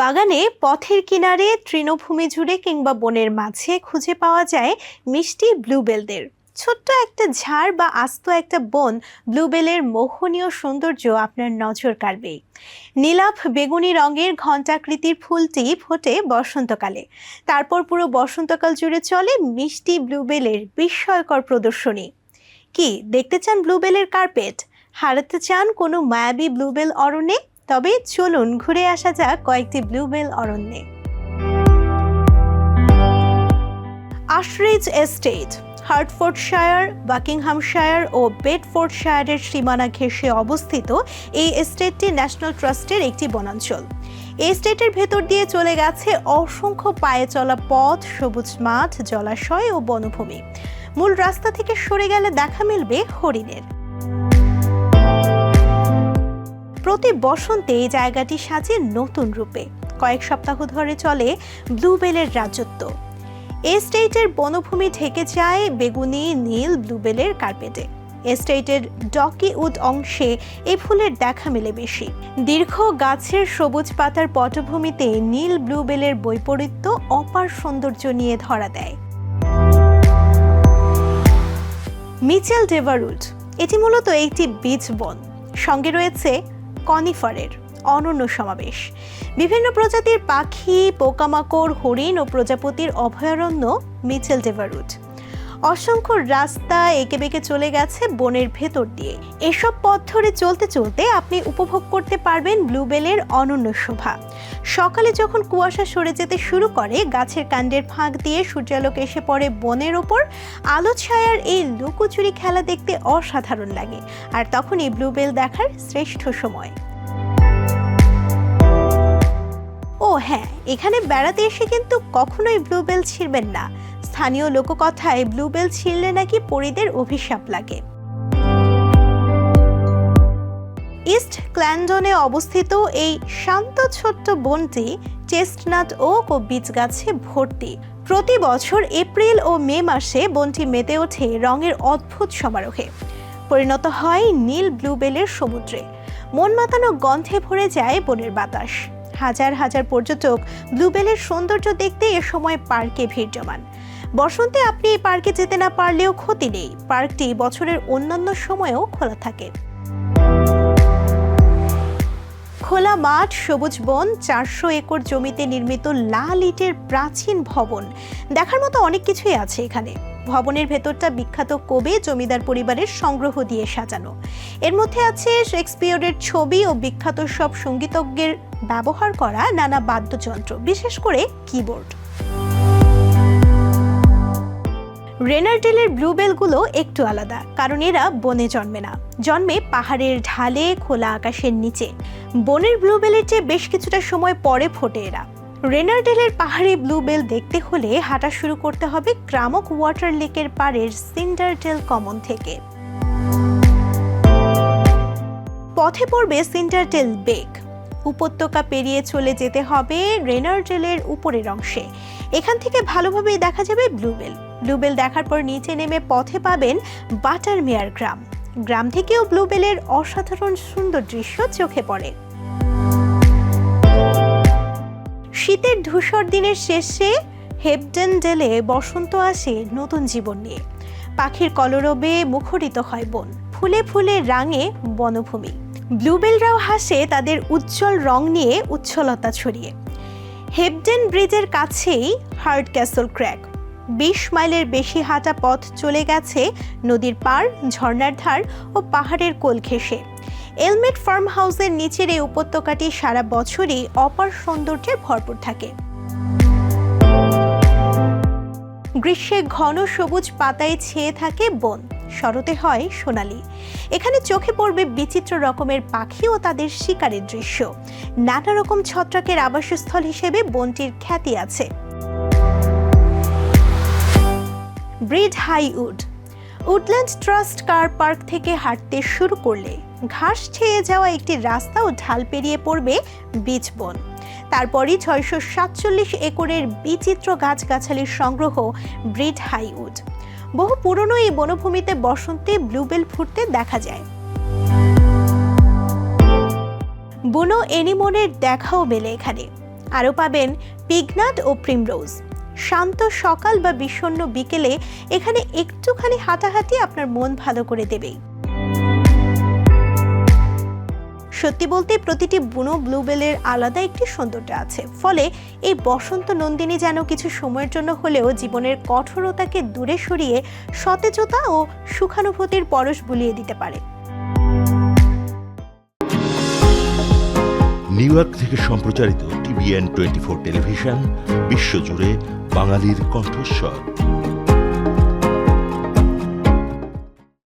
বাগানে পথের কিনারে তৃণভূমি জুড়ে কিংবা বনের মাঝে খুঁজে পাওয়া যায় মিষ্টি ব্লুবেলদের। ছোট্ট একটা ঝাড় বা আস্ত একটা বন ব্লুবেলের মোহনীয় সৌন্দর্য আপনার নজর কাড়বেই নীলাভ বেগুনি রঙের ঘণ্টাকৃতির ফুলটি ফোটে বসন্তকালে। তারপর পুরো বসন্তকাল জুড়ে চলে মিষ্টি ব্লুবেলের বিস্ময়কর প্রদর্শনী। কি, দেখতে চান ব্লুবেলের কার্পেট? হারাতে চান কোনো মায়াবী ব্লুবেল অরণ্যে? তবে চলুন ঘুরে আসা যাক কয়েকটি ব্লুবেল অরণ্যে। আশরিজ এস্টেট, হার্টফোর্ডশায়ার, বাকিংহামশায়ার ও বেডফোর্ডশায়ারের সীমানা ঘেঁষে অবস্থিত এই এস্টেটটি ন্যাশনাল ট্রাস্টের একটি বনাঞ্চল। এই এস্টেটের ভেতর দিয়ে চলে গেছে অসংখ্য পায়ে চলা পথ, সবুজ মাঠ, জলাশয় ও বনভূমি। মূল রাস্তা থেকে সরে গেলে দেখা মিলবে হরিণের। প্রতি বসন্তে এই জায়গাটি সাজে নতুন রূপে। কয়েক সপ্তাহ ধরে চলে ব্লুবেলের রাজত্ব। এস্টেটের বনভূমি ঢেকে যায় বেগুনি, নীল ব্লুবেলের কার্পেটে। এস্টেটের ডকি উড অংশে এ ফুলের দেখা মেলে বেশি। দীর্ঘ গাছের সবুজ পাতার পটভূমিতে নীল ব্লুবেলের বৈপরীত্য অপার সৌন্দর্য নিয়ে ধরা দেয়। মিচেল ডেভারুড এটি মূলত একটি বীজ বন। সঙ্গে রয়েছে কনিফারের অনন্য সমাবেশ। বিভিন্ন প্রজাতির পাখি পোকামাকড় হরিণ ও প্রজাপতির অভয়ারণ্য মিচেল ডেভারুট অসংখ্য রাস্তা এঁকে বেঁকে চলে গেছে বনের ভেতর দিয়ে। এসব পথ ধরে চলতে চলতে আপনি উপভোগ করতে পারবেন ব্লুবেলের অনন্য শোভা। সকালে যখন কুয়াশা সরে যেতে শুরু করে, গাছের কাণ্ডের ফাঁক দিয়ে সূর্যালোক এসে পড়ে বনের ওপর আলো ছায়ার এই লুকোচুরি খেলা দেখতে অসাধারণ লাগে। আর তখন এই ব্লুবেল দেখার শ্রেষ্ঠ সময়। ও হ্যাঁ এখানে বেড়াতে এসে কিন্তু কখনোই ব্লুবেল ছিঁড়বেন না। স্থানীয় লোককথায় ব্লুবেল ছিঁড়লে নাকি পরিদের অভিশাপ লাগে। ইস্ট ক্ল্যান্ডনে অবস্থিত এই শান্ত ছোট্ট বনটি চেস্টনাট ও বীজ গাছে ভর্তি। প্রতি বছর এপ্রিল ও মে মাসে বনটি মেতে ওঠে রঙের অদ্ভুত সমারোহে। পরিণত হয় নীল ব্লুবেলের সমুদ্রে। মন মাতানো গন্ধে ভরে যায় বনের বাতাস। হাজার হাজার পর্যটক ব্লুবেলের সৌন্দর্য দেখতে এ সময় পার্কে ভিড় জমান। বসন্তে আপনি এই পার্কে যেতে না পারলেও ক্ষতি নেই। পার্কটি বছরের অন্যান্য সময়েও খোলা থাকে। খোলা মাঠ, সবুজ বন, চারশো একর জমিতে নির্মিত লাল ইটের প্রাচীন ভবন। দেখার মতো অনেক কিছুই আছে এখানে। ভবনের ভেতরটা বিখ্যাত কবি, জমিদার পরিবারের সংগ্রহ দিয়ে সাজানো। এর মধ্যে আছে শেক্সপিয়রের ছবি ও বিখ্যাত সব সঙ্গীতজ্ঞের ব্যবহার করা নানা বাদ্যযন্ত্র, বিশেষ করে কিবোর্ড। রেনারডেলের ব্লুবেলগুলো একটু আলাদা, কারণ এরা বনে জন্মে না। জন্মে পাহাড়ের ঢালে, খোলা আকাশের নিচে। বনের ব্লুবেলের চেয়ে বেশ কিছুটা সময় পরে ফোটে এরা। রেনারডেলের পাহাড়ি ব্লুবেল দেখতে হলে হাঁটা শুরু করতে হবে ক্রামক ওয়াটার লেকের পাড়ের সিন্ডারডেল কমন থেকে। পথে পড়বে সিন্ডারডেল বেক উপত্যকা পেরিয়ে চলে যেতে হবে রেনারডেলের উপরের অংশে। এখান থেকে ভালোভাবেই দেখা যাবে ব্লুবেল। ব্লুবেল দেখার পর নিচে নেমে পথে পাবেন বাটারমেয়ার গ্রাম। গ্রাম থেকেও ব্লুবেলের অসাধারণ সুন্দর দৃশ্য চোখে পড়ে। শীতের ধূসর দিনের শেষে হেপডেন ডেলে বসন্ত আসে নতুন জীবন নিয়ে। পাখির কলরবে মুখরিত হয় বন। ফুলে ফুলে রাঙে বনভূমি। ব্লুবেলরাও হাসে তাদের উজ্জ্বল রং নিয়ে উচ্ছলতা ছড়িয়ে। হেপডেন ব্রিজের কাছেই হার্ড ক্যাসল ক্র্যাক। বিশ মাইলের বেশি হাঁটা পথ চলে গেছে নদীর পার ঝর্ণার ধার ও পাহাড়ের কোল ঘেঁষে। এলমেট ফার্ম হাউসের নিচের এই উপত্যকাটি সারা বছরই অপার সৌন্দর্যে ভরপুর থাকে। গ্রীষ্মে ঘন সবুজ পাতায় ছেয়ে থাকে বন। শরতে হয় সোনালি। এখানে চোখে পড়বে বিচিত্র রকমের পাখি ও তাদের শিকারের দৃশ্য। নানা রকম ছত্রাকের আবাসস্থল হিসেবে বনটির খ্যাতি আছে। Brede High Wood Woodland Trust car park থেকে হাঁটতে শুরু করলে ঘাস ছেয়ে যাওয়া একটি রাস্তা ও ঢাল পেরিয়ে পড়বে বীচ বন। তারপরই ছয়শো সাতচল্লিশ একরের বিচিত্র গাছগাছালির সংগ্রহ ব্রিড হাইউড বহু পুরনো এই বনভূমিতে বসন্তে ব্লুবেল ফুটতে দেখা যায়। বুনো এনিমনের দেখাও মেলে এখানে। আরও পাবেন পিগনাট ও প্রিমরোজ। শান্ত সকাল বা বিষণ্ন বিকেলে এখানে একটুখানি হাঁটাহাঁটি আপনার মন ভালো করে দেবেই। সত্যি বলতে প্রতিটি বুনো ব্লুবেলের আলাদা একটি সৌন্দর্য আছে। ফলে এই বসন্ত নন্দিনী যেন কিছু সময়ের জন্য হলেও জীবনের কঠোরতাকে দূরে সরিয়ে সতেজতা ও সুখানুভূতির পরশ বুলিয়ে দিতে পারে। নিউ ইয়র্ক থেকে সম্প্রচারিত টিভিএন টোয়েন্টি ফোর টেলিভিশন, বিশ্বজুড়ে বাঙালির কণ্ঠস্বর।